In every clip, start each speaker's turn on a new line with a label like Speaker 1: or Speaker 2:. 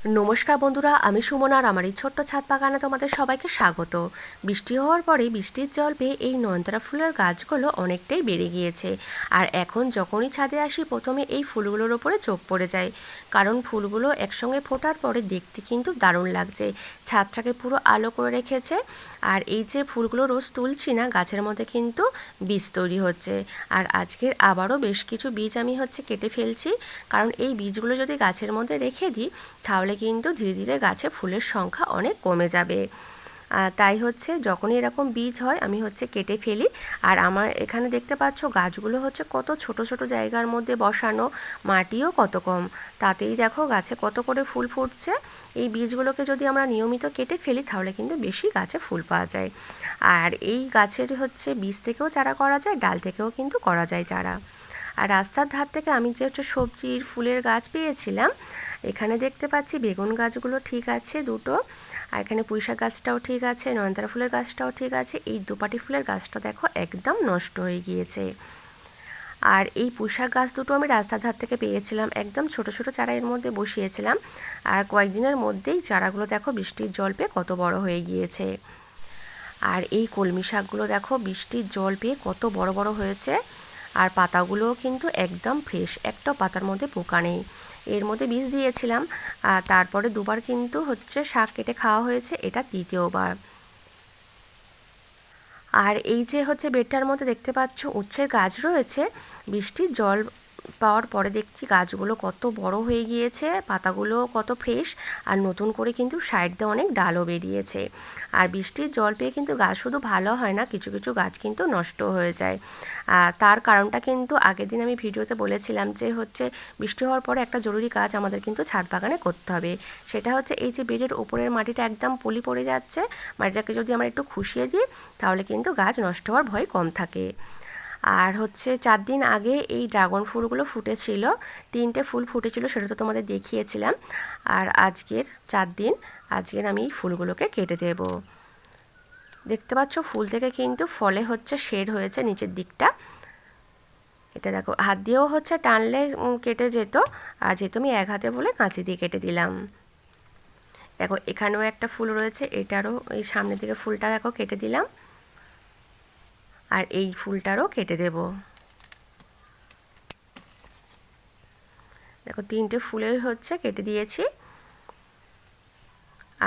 Speaker 1: নমস্কার বন্ধুরা, আমি সুমন আর আমার এই ছোট্ট ছাদ বাগানে তোমাদের সবাইকে স্বাগত। বৃষ্টি হওয়ার পরে বৃষ্টির জল পেয়ে এই নয়নতারা ফুলের গাছগুলো অনেকটাই বেড়ে গিয়েছে। আর এখন যখনই ছাদে আসি, প্রথমে এই ফুলগুলোর ওপরে চোখ পড়ে যায়। কারণ ফুলগুলো একসঙ্গে ফোটার পরে দেখতে কিন্তু দারুণ লাগছে। ছাদটাকে পুরো আলো করে রেখেছে। আর এই যে ফুলগুলো রোজ তুলছি না, গাছের মধ্যে কিন্তু বীজ তৈরি হচ্ছে। আর আজকের আবারও বেশ কিছু বীজ আমি হচ্ছে কেটে ফেলছি। কারণ এই বীজগুলো যদি গাছের মধ্যে রেখে দিই, তাহলে কিন্তু ধীরে ধীরে গাছে ফুলের সংখ্যা অনেক কমে যাবে। তাই হচ্ছে যখনই এরকম বীজ হয়, আমি হচ্ছে কেটে ফেলি। আর আমার এখানে দেখতে পাচ্ছ গাছগুলো হচ্ছে কত ছোট ছোট জায়গার মধ্যে বসানো, মাটিও কত কম। তাতেই দেখো গাছে কত করে ফুল ফুটছে। এই বীজগুলোকে যদি আমরা নিয়মিত কেটে ফেলি, তাহলে কিন্তু বেশি গাছে ফুল পাওয়া যায়। আর এই গাছের হচ্ছে বীজ থেকেও চারা করা যায়, ডাল থেকেও কিন্তু করা যায় চারা। আর রাস্তার ধার থেকে আমি যে হচ্ছে সবজির, ফুলের গাছ পেয়েছিলাম এখানে দেখতে পাচ্ছি বেগুন গাছগুলো ঠিক আছে দুটো। আর এখানে পুঁইশাক গাছটাও ঠিক আছে, নয়নতারা ফুলের গাছটাও ঠিক আছে। এই দুপাটি ফুলের গাছটা দেখো একদম নষ্ট হয়ে গিয়েছে। আর এই পুঁইশাক গাছ দুটো আমি রাস্তার ধার থেকে পেয়েছিলাম, একদম ছোট ছোট চারা এর মধ্যে বসিয়েছিলাম। আর কয়েকদিনের মধ্যেই চারাগুলো দেখো বৃষ্টির জল পেয়ে কত বড় হয়ে গিয়েছে। আর এই কলমি শাকগুলো দেখো বৃষ্টির জল পেয়ে কত বড় বড় হয়েছে। আর পাতাগুলোও কিন্তু একদম ফ্রেশ একটা পাতার মধ্যে পোকা নেই। এর মধ্যে বীজ দিয়েছিলাম আর তারপরে দুবার কিন্তু হচ্ছে শাক কেটে খাওয়া হয়েছে, এটা তৃতীয়বার। আর এই যে হচ্ছে বেডটার মধ্যে দেখতে পাচ্ছ, উচ্ছের গাছ রয়েছে, বৃষ্টির জল পাওয়ার পরে দেখছি গাছগুলো কত বড় হয়ে গিয়েছে, পাতাগুলো কত ফ্রেশ আর নতুন করে কিন্তু সাইড দিয়ে অনেক ডালও বেরিয়েছে। আর বৃষ্টির জল পেয়ে কিন্তু গাছ শুধু ভালো হয় না, কিছু কিছু গাছ কিন্তু নষ্ট হয়ে যায়। তার কারণটা কিন্তু আগের দিন আমি ভিডিওতে বলেছিলাম যে হচ্ছে বৃষ্টি হওয়ার পরে একটা জরুরি কাজ আমাদের কিন্তু ছাদ বাগানে করতে হবে। সেটা হচ্ছে এই যে বেডের ওপরের মাটিটা একদম পলি পড়ে যাচ্ছে, মাটিটাকে যদি আমরা একটু খুশিয়ে দিই, তাহলে কিন্তু গাছ নষ্ট হওয়ার ভয় কম থাকে। আর হচ্ছে চার দিন আগে এই ড্রাগন ফুলগুলো ফুটেছিল, তিনটে ফুল ফুটেছিল সেটা তো তোমাদের দেখিয়েছিলাম। আর আজকের চার দিন, আজকের আমি এই ফুলগুলোকে কেটে দেব। দেখতে পাচ্ছ ফুল থেকে কিন্তু ফলে হচ্ছে শেড হয়েছে নিচের দিকটা। এটা দেখো, হাত দিয়েও হচ্ছে টানলে কেটে যেত। আর যেহেতু আমি এক হাতে বলে কাঁচি দিয়ে কেটে দিলাম। দেখো, এখানেও একটা ফুল রয়েছে, এটারও এই সামনের দিকে ফুলটা দেখো কেটে দিলাম। আর এই ফুলটারও কেটে দেব। দেখো, তিনটে ফুলের হচ্ছে কেটে দিয়েছি।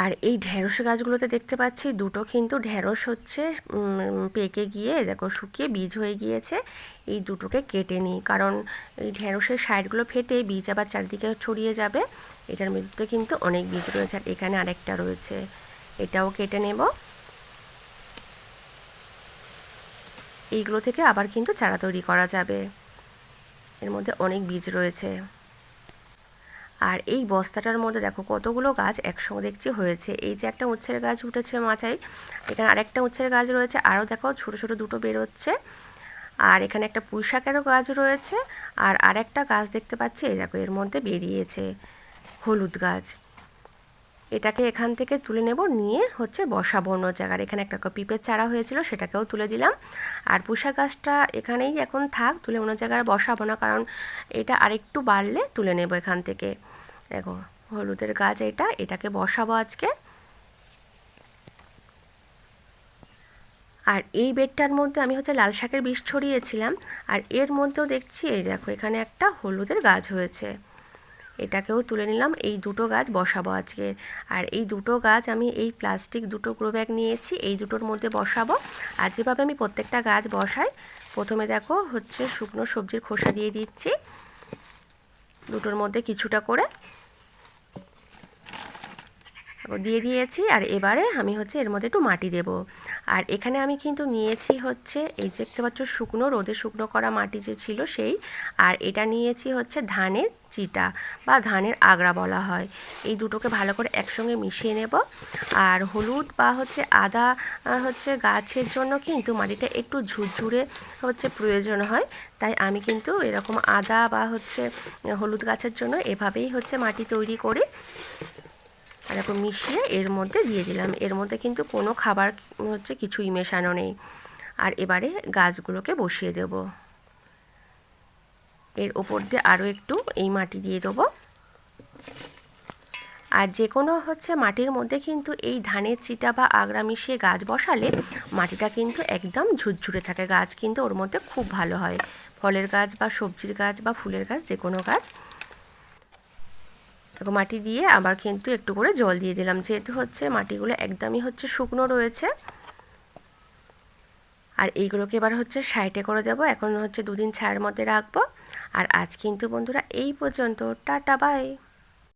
Speaker 1: আর এই ঢেঁড়স গাছগুলোতে দেখতে পাচ্ছি, দুটো কিন্তু ঢেঁড়স হচ্ছে পেকে গিয়ে, দেখো, শুকিয়ে বীজ হয়ে গিয়েছে। এই দুটোকে কেটে নিই, কারণ এই ঢেঁড়সের সাইডগুলো ফেটে বীজ আবার চারিদিকে ছড়িয়ে যাবে। এটার মধ্যে কিন্তু অনেক বীজ রয়েছে, আর এখানে আরেকটা রয়েছে, এটাও কেটে নেব। এইগুলো থেকে আবার কিন্তু চারা তৈরি করা যাবে। এর মধ্যে অনেক বীজ রয়েছে। আর এই বস্তাটার মধ্যে দেখো কতগুলো গাছ একসঙ্গে দেখছি হয়েছে। এই যে একটা উচ্ছের গাছ উঠেছে মাচায় এখানে আরেকটা উচ্ছের গাছ রয়েছে আরও দেখো ছোটো ছোটো দুটো বেরোচ্ছে। আর এখানে একটা পুঁই শাকেরও গাছ রয়েছে। আর আরেকটা গাছ দেখতে পাচ্ছি, এই দেখো এর মধ্যে বেরিয়েছে হলুদ গাছ। এটাকে এখান থেকে তুলে নেব, নিয়ে হচ্ছে বসাবো অন্য জায়গার। এখানে একটা পিপের চারা হয়েছিল, সেটাকেও তুলে দিলাম। আর পুষা গাছটা এখানেই এখন থাক, তুলে অন্য জায়গায় বসাবো না, কারণ এটা আরেকটু বাড়লে তুলে নেব এখান থেকে। দেখো, হলুদের গাছ এটা, এটাকে বসাবো আজকে। আর এই বেডটার মধ্যে আমি হচ্ছে লাল শাকের বীজ ছড়িয়েছিলাম, আর এর মধ্যেও দেখছি, এই দেখো, এখানে একটা হলুদের গাছ হয়েছে। এটাকেও তুলে নিলাম। এই দুটো গাছ বসাবো আজকে। আর এই দুটো গাছ আমি এই প্লাস্টিক দুটো গ্রো ব্যাগ নিয়েছি, এই দুটোর মধ্যে বসাবো। আর যেভাবে আমি প্রত্যেকটা গাছ বসাই, প্রথমে দেখো হচ্ছে শুকনো সবজির খোসা দিয়ে দিচ্ছি দুটোর মধ্যে কিছুটা করে। দিয়ে দিয়েছি, আর এবারে আমি হচ্ছে এর মধ্যে একটু মাটি দেব। আর এখানে আমি কিন্তু নিয়েছি হচ্ছে এই দেখতে পাচ্ছ শুকনো রোদে শুকনো করা মাটি যে ছিল সেই, আর এটা নিয়েছি হচ্ছে ধানের চিটা বা ধানের আগড়া বলা হয়। এই দুটোকে ভালো করে একসঙ্গে মিশিয়ে নেব। আর হলুদ বা হচ্ছে আদা হচ্ছে গাছের জন্য কিন্তু মাটিটা একটু ঝুরঝুরে হচ্ছে প্রয়োজন হয়। তাই আমি কিন্তু এরকম আদা বা হচ্ছে হলুদ গাছের জন্য এভাবেই হচ্ছে মাটি তৈরি করি এরকম মিশিয়ে এর মধ্যে দিয়ে দিলাম। এর মধ্যে কিন্তু কোনো খাবার হচ্ছে কিছুই মেশানো নেই। আর এবারে গাছগুলোকে বসিয়ে দেব। এর ওপর দিয়ে আরও একটু এই মাটি দিয়ে দেবো। আর যে কোনো হচ্ছে মাটির মধ্যে কিন্তু এই ধানের চিটা বা আগড়া মিশিয়ে গাছ বসালে মাটিটা কিন্তু একদম ঝুরঝুরে থাকে। গাছ কিন্তু ওর মধ্যে খুব ভালো হয়। ফলের গাছ বা সবজির গাছ বা ফুলের গাছ, যে কোনো গাছ। মাটি দিয়ে আবার কিন্তু একটু করে জল দিয়ে দিলাম। যেহেতু হচ্ছে মাটিগুলো একদমই হচ্ছে শুকনো রয়েছে। আর এইগুলোকে এবার হচ্ছে সাইডে করে দেবো। এখন হচ্ছে দুদিন ছায়ার মধ্যে রাখব। আর আজ কিন্তু বন্ধুরা এই পর্যন্ত টাটা বাই